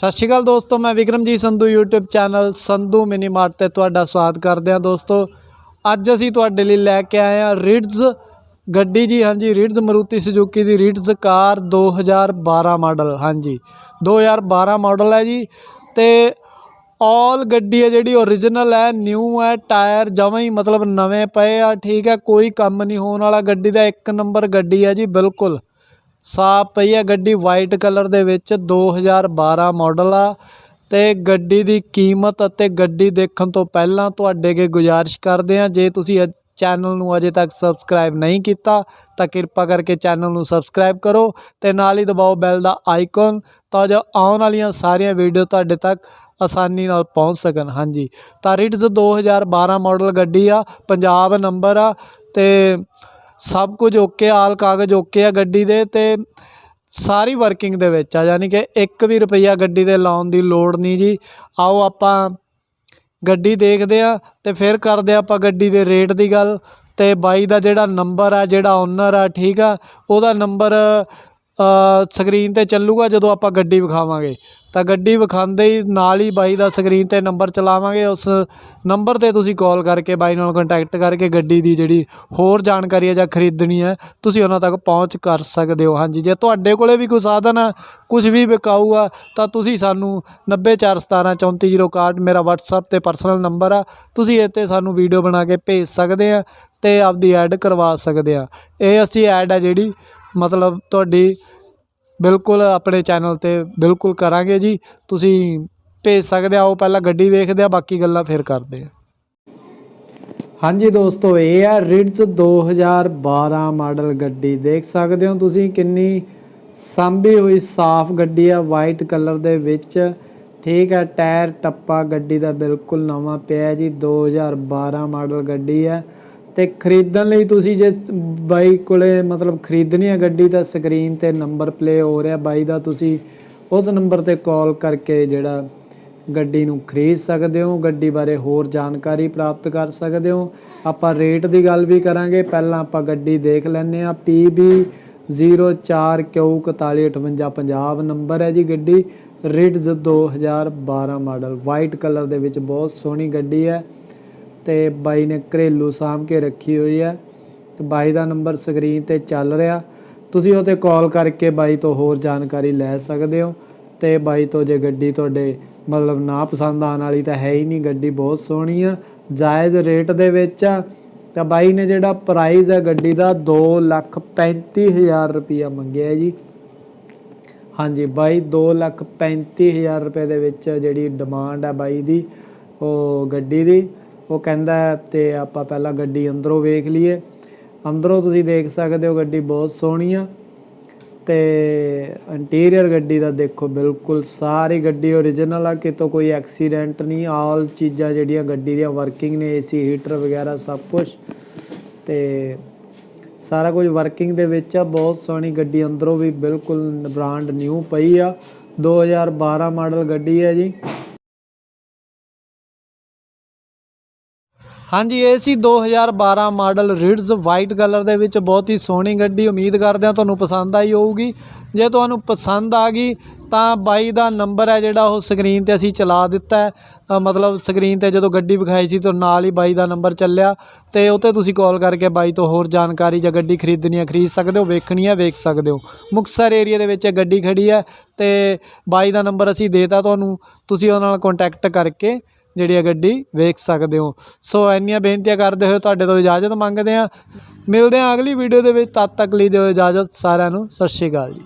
ਸਤਿ ਸ਼੍ਰੀ ਅਕਾਲ ਦੋਸਤੋ, ਮੈਂ Vikramjit Sandhu, YouTube channel Sandhu mini mart ਤੇ ਤੁਹਾਡਾ ਸਵਾਗਤ ਕਰਦੇ ਹਾਂ ਦੋਸਤੋ। ਅੱਜ ਅਸੀਂ ਤੁਹਾਡੇ ਲਈ ਲੈ ਕੇ ਆਏ ਹਾਂ ਰਿਡਜ਼ ਗੱਡੀ ਜੀ, ਹਾਂਜੀ ਰਿਡਜ਼ ਮਰੂਤੀ ਸੁਜ਼ੂਕੀ ਦੀ ਰਿਡਜ਼ ਕਾਰ 2012 ਮਾਡਲ ਹਾਂਜੀ। 2012 ਮਾਡਲ ਹੈ ਜੀ ਤੇ ਆਲ ਗੱਡੀ ਹੈ ਜਿਹੜੀ ਓਰੀਜਨਲ ਹੈ ਨਿਊ ਹੈ ਟਾਇਰ ਜਮਾਂ ਹੀ ਮਤਲਬ ਨਵੇਂ ਪਏ ਆ, ਠੀਕ ਹੈ, ਕੋਈ ਕੰਮ ਨਹੀਂ ਹੋਣ ਵਾਲਾ ਗੱਡੀ ਦਾ, ਇੱਕ ਨੰਬਰ ਗੱਡੀ ਹੈ ਜੀ, ਬਿਲਕੁਲ। ਸਾਫ਼ ਪਈ ਹੈ ਗੱਡੀ ਵਾਈਟ ਕਲਰ ਦੇ ਵਿੱਚ 2012 ਮਾਡਲ ਆ ਤੇ ਗੱਡੀ ਦੀ ਕੀਮਤ ਅਤੇ ਗੱਡੀ ਦੇਖਣ ਤੋਂ ਪਹਿਲਾਂ ਤੁਹਾਡੇ ਅੱਗੇ ਗੁਜ਼ਾਰਿਸ਼ ਕਰਦੇ ਹਾਂ। ਜੇ ਤੁਸੀਂ ਚੈਨਲ ਨੂੰ ਅਜੇ ਤੱਕ ਸਬਸਕ੍ਰਾਈਬ ਨਹੀਂ ਕੀਤਾ, ਤਾਂ ਕਿਰਪਾ ਕਰਕੇ ਚੈਨਲ ਨੂੰ ਸਬਸਕ੍ਰਾਈਬ ਕਰੋ ਤੇ ਨਾਲ ਹੀ ਦਬਾਓ ਬੈਲ ਦਾ ਆਈਕਨ ਤਾਂ ਜੋ ਆਉਣ ਵਾਲੀਆਂ ਸਾਰੀਆਂ ਵੀਡੀਓ ਤੁਹਾਡੇ ਤੱਕ ਆਸਾਨੀ ਨਾਲ ਪਹੁੰਚ ਸਕਣ। ਹਾਂਜੀ, ਤਾਂ ਰਿਟਜ਼ 2012 ਮਾਡਲ ਗੱਡੀ ਆ, ਪੰਜਾਬ ਨੰਬਰ ਆ ਤੇ ਸਭ ਕੁਝ ਓਕੇ, ਆਲ ਕਾਗਜ਼ ਓਕੇ ਆ ਗੱਡੀ ਦੇ ਤੇ ਸਾਰੀ ਵਰਕਿੰਗ ਦੇ ਵਿੱਚ ਆ, ਯਾਨੀ ਕਿ ਇੱਕ ਵੀ ਰੁਪਈਆ ਗੱਡੀ ਦੇ ਲਾਉਣ ਦੀ ਲੋੜ ਨਹੀਂ ਜੀ। ਆਓ ਆਪਾਂ ਗੱਡੀ ਦੇਖਦੇ ਆ ਤੇ ਫਿਰ ਕਰਦੇ ਆ ਆਪਾਂ ਗੱਡੀ ਦੇ ਰੇਟ ਦੀ ਗੱਲ ਤੇ ਬਾਈ ਦਾ ਜਿਹੜਾ ਨੰਬਰ ਆ, ਜਿਹੜਾ ਓਨਰ ਆ, ਠੀਕ ਆ, ਉਹਦਾ ਨੰਬਰ ਸਕਰੀਨ ਤੇ ਚੱਲੂਗਾ ਜਦੋਂ ਆਪਾਂ ਗੱਡੀ ਵਿਖਾਵਾਂਗੇ। ਤਾਂ ਗੱਡੀ ਵਿਖਾਉਂਦੇ ਹੀ ਨਾਲ ਹੀ ਬਾਈ ਦਾ ਸਕਰੀਨ ਤੇ ਨੰਬਰ ਚਲਾਵਾਂਗੇ। ਉਸ ਨੰਬਰ ਤੇ ਤੁਸੀਂ ਕਾਲ ਕਰਕੇ ਬਾਈ ਨਾਲ ਕੰਟੈਕਟ ਕਰਕੇ ਗੱਡੀ ਦੀ ਜਿਹੜੀ ਹੋਰ ਜਾਣਕਾਰੀ ਹੈ ਜਾਂ ਖਰੀਦਣੀ ਹੈ, ਤੁਸੀਂ ਉਹਨਾਂ ਤੱਕ ਪਹੁੰਚ ਕਰ ਸਕਦੇ ਹੋ। ਹਾਂਜੀ, ਜੇ ਤੁਹਾਡੇ ਕੋਲੇ ਵੀ ਕੋਈ ਸਾਧਨ ਆ ਕੁਝ ਵੀ ਵਿਕਾਊ ਆ ਤਾਂ ਤੁਸੀਂ ਸਾਨੂੰ 9417344061 ਮੇਰਾ WhatsApp ਤੇ ਪਰਸਨਲ ਨੰਬਰ ਆ, ਤੁਸੀਂ ਇਹ 'ਤੇ ਸਾਨੂੰ ਵੀਡੀਓ ਬਣਾ ਕੇ ਭੇਜ ਸਕਦੇ ਆ ਤੇ ਆਪਦੀ ਐਡ ਕਰਵਾ ਸਕਦੇ ਆ। ਇਹ ਅਸੀਂ ਐਡ ਆ ਜਿਹੜੀ ਮਤਲਬ ਤੁਹਾਡੀ ਬਿਲਕੁਲ ਆਪਣੇ ਚੈਨਲ ਤੇ ਬਿਲਕੁਲ ਕਰਾਂਗੇ ਜੀ। ਤੁਸੀਂ ਭੇਜ ਸਕਦੇ ਆਓ ਪਹਿਲਾਂ ਗੱਡੀ ਵੇਖਦੇ ਆ ਬਾਕੀ ਗੱਲਾਂ ਫਿਰ ਕਰਦੇ ਆ ਹਾਂਜੀ ਦੋਸਤੋ, ਇਹ ਹੈ ਰਿਡਜ਼ 2012 ਮਾਡਲ ਗੱਡੀ। ਦੇਖ ਸਕਦੇ ਹੋ ਤੁਸੀਂ ਕਿੰਨੀ ਸਾਂਭੀ ਹੋਈ ਸਾਫ਼ ਗੱਡੀ ਆ ਵਾਈਟ ਕਲਰ ਦੇ ਵਿੱਚ। ਠੀਕ ਹੈ ਟਾਇਰ ਟੱਪਾ ਗੱਡੀ ਦਾ ਬਿਲਕੁਲ ਨਵਾਂ ਪਿਆ ਹੈ ਜੀ 2012 ਮਾਡਲ ਗੱਡੀ ਹੈ ਤੇ ਖਰੀਦਣ ਲਈ ਤੁਸੀਂ ਜੇ ਬਾਈ ਕੋਲੇ ਮਤਲਬ ਖਰੀਦਣੀ ਹੈ ਗੱਡੀ ਤਾਂ ਸਕਰੀਨ ਤੇ ਨੰਬਰ ਪਲੇ ਹੋ ਰਿਹਾ, ਬਾਈ ਦਾ ਤੁਸੀਂ ਉਸ ਨੰਬਰ ਤੇ ਕਾਲ ਕਰਕੇ ਜਿਹੜਾ ਗੱਡੀ ਨੂੰ ਖਰੀਦ ਸਕਦੇ ਹੋ, ਗੱਡੀ ਬਾਰੇ ਹੋਰ ਜਾਣਕਾਰੀ ਪ੍ਰਾਪਤ ਕਰ ਸਕਦੇ ਹੋ। ਆਪਾਂ ਰੇਟ ਦੀ ਗੱਲ ਵੀ ਕਰਾਂਗੇ, ਪਹਿਲਾਂ ਆਪਾਂ ਗੱਡੀ ਦੇਖ ਲੈਂਦੇ ਆ PB 04Q4158 ਪੰਜਾਬ ਨੰਬਰ ਹੈ ਜੀ ਗੱਡੀ। ਰਿਡਜ਼ 2012 ਮਾਡਲ ਵਾਈਟ ਕਲਰ ਦੇ ਵਿੱਚ ਬਹੁਤ ਸੋਹਣੀ ਗੱਡੀ ਹੈ। ਤੇ ਬਾਈ ਨੇ ਘਰੇਲੂ ਸਾਂਭ ਕੇ ਰੱਖੀ ਹੋਈ ਹੈ ਤੇ ਬਾਈ ਦਾ ਨੰਬਰ ਸਕਰੀਨ ਤੇ ਚੱਲ ਰਿਹਾ। ਤੁਸੀਂ ਉਹ ਤੇ ਕਾਲ ਕਰਕੇ ਬਾਈ ਤੋਂ ਹੋਰ ਜਾਣਕਾਰੀ ਲੈ ਸਕਦੇ ਹੋ ਤੇ ਬਾਈ ਤੋਂ ਜੇ ਗੱਡੀ ਤੁਹਾਡੇ ਮਤਲਬ ਨਾ ਪਸੰਦ ਆਉਣ ਵਾਲੀ ਤਾਂ ਹੈ ਹੀ ਨਹੀਂ, ਗੱਡੀ ਬਹੁਤ ਸੋਹਣੀ ਆ, ਜਾਇਜ਼ ਰੇਟ ਦੇ ਵਿੱਚ ਆ। ਤਾਂ ਬਾਈ ਨੇ ਜਿਹੜਾ ਪ੍ਰਾਈਸ ਹੈ ਗੱਡੀ ਦਾ 235000 ਰੁਪਇਆ ਮੰਗਿਆ ਜੀ। ਹਾਂਜੀ ਬਾਈ 235000 ਰੁਪਏ ਦੇ ਵਿੱਚ ਜਿਹੜੀ ਡਿਮਾਂਡ ਹੈ ਬਾਈ ਦੀ, ਉਹ ਗੱਡੀ ਦੀ। ਉਹ ਕਹਿੰਦਾ ਹੈ ਤੇ ਆਪਾਂ ਪਹਿਲਾਂ ਗੱਡੀ ਅੰਦਰੋਂ ਵੇਖ ਲਈਏ। ਅੰਦਰੋਂ ਤੁਸੀਂ ਦੇਖ ਸਕਦੇ ਹੋ ਗੱਡੀ ਬਹੁਤ ਸੋਹਣੀ ਆ ਤੇ ਇੰਟੀਰੀਅਰ ਗੱਡੀ ਦਾ ਦੇਖੋ ਬਿਲਕੁਲ ਸਾਰੀ ਗੱਡੀ ਓਰੀਜਨਲ ਆ, ਕਿਤੋਂ ਕੋਈ ਐਕਸੀਡੈਂਟ ਨਹੀਂ ਆਲ ਚੀਜ਼ਾਂ ਜਿਹੜੀਆਂ ਗੱਡੀ ਦੀਆਂ ਵਰਕਿੰਗ ਨੇ ਏਸੀ ਹੀਟਰ ਵਗੈਰਾ ਸਭ ਕੁਝ ਤੇ ਸਾਰਾ ਕੁਝ ਵਰਕਿੰਗ ਦੇ ਵਿੱਚ ਆ, ਬਹੁਤ ਸੋਹਣੀ ਗੱਡੀ ਅੰਦਰੋਂ ਵੀ ਬਿਲਕੁਲ ਬ੍ਰਾਂਡ ਨਿਊ ਪਈ ਆ। 2012 ਮਾਡਲ ਗੱਡੀ ਹੈ ਜੀ। ਹਾਂਜੀ, ਇਹ ਸੀ 2012 ਮਾਡਲ ਰਿਡਜ਼ ਵਾਈਟ ਕਲਰ ਦੇ ਵਿੱਚ, ਬਹੁਤ ਹੀ ਸੋਹਣੀ ਗੱਡੀ, ਉਮੀਦ ਕਰਦੇ ਹਾਂ ਤੁਹਾਨੂੰ ਪਸੰਦ ਆਈ ਹੋਊਗੀ। ਜੇ ਤੁਹਾਨੂੰ ਪਸੰਦ ਆ ਗਈ, ਤਾਂ ਬਾਈ ਦਾ ਨੰਬਰ ਹੈ ਜਿਹੜਾ ਉਹ ਸਕਰੀਨ ਤੇ ਅਸੀਂ ਚਲਾ ਦਿੱਤਾ ਮਤਲਬ ਸਕਰੀਨ ਤੇ ਜਦੋਂ ਗੱਡੀ ਵਿਖਾਈ ਸੀ, ਤਾਂ ਨਾਲ ਹੀ ਬਾਈ ਦਾ ਨੰਬਰ ਚੱਲਿਆ। ਤੇ ਉਹ 'ਤੇ ਤੁਸੀਂ ਕਾਲ ਕਰਕੇ ਬਾਈ ਤੋਂ ਹੋਰ ਜਾਣਕਾਰੀ ਜਾਂ ਗੱਡੀ ਖਰੀਦਣੀ ਹੈ, ਖਰੀਦ ਸਕਦੇ ਹੋ, ਵੇਖਣੀ ਹੈ, ਵੇਖ ਸਕਦੇ ਹੋ। ਮੁਕਤਸਰ ਏਰੀਆ ਦੇ ਵਿੱਚ ਇਹ ਗੱਡੀ ਖੜੀ ਹੈ ਤੇ ਬਾਈ ਦਾ ਨੰਬਰ ਅਸੀਂ ਦੇਤਾ ਤੁਹਾਨੂੰ। ਤੁਸੀਂ ਉਹਨਾਂ ਨਾਲ ਕੰਟੈਕਟ ਕਰਕੇ ਜਿਹੜੀ ਆ ਗੱਡੀ ਵੇਖ ਸਕਦੇ ਹੋ। ਸੋ ਇੰਨੀਆਂ ਬੇਨਤੀਆਂ ਕਰਦੇ ਹੋਏ ਤੁਹਾਡੇ ਤੋਂ ਇਜਾਜ਼ਤ ਮੰਗਦੇ ਆ ਮਿਲਦੇ ਆ ਅਗਲੀ ਵੀਡੀਓ ਦੇ ਵਿੱਚ। ਤਦ ਤੱਕ ਲਈ ਦਿਓ ਇਜਾਜ਼ਤ ਸਾਰਿਆਂ ਨੂੰ। ਸਤਿ ਸ਼੍ਰੀ ਅਕਾਲ ਜੀ।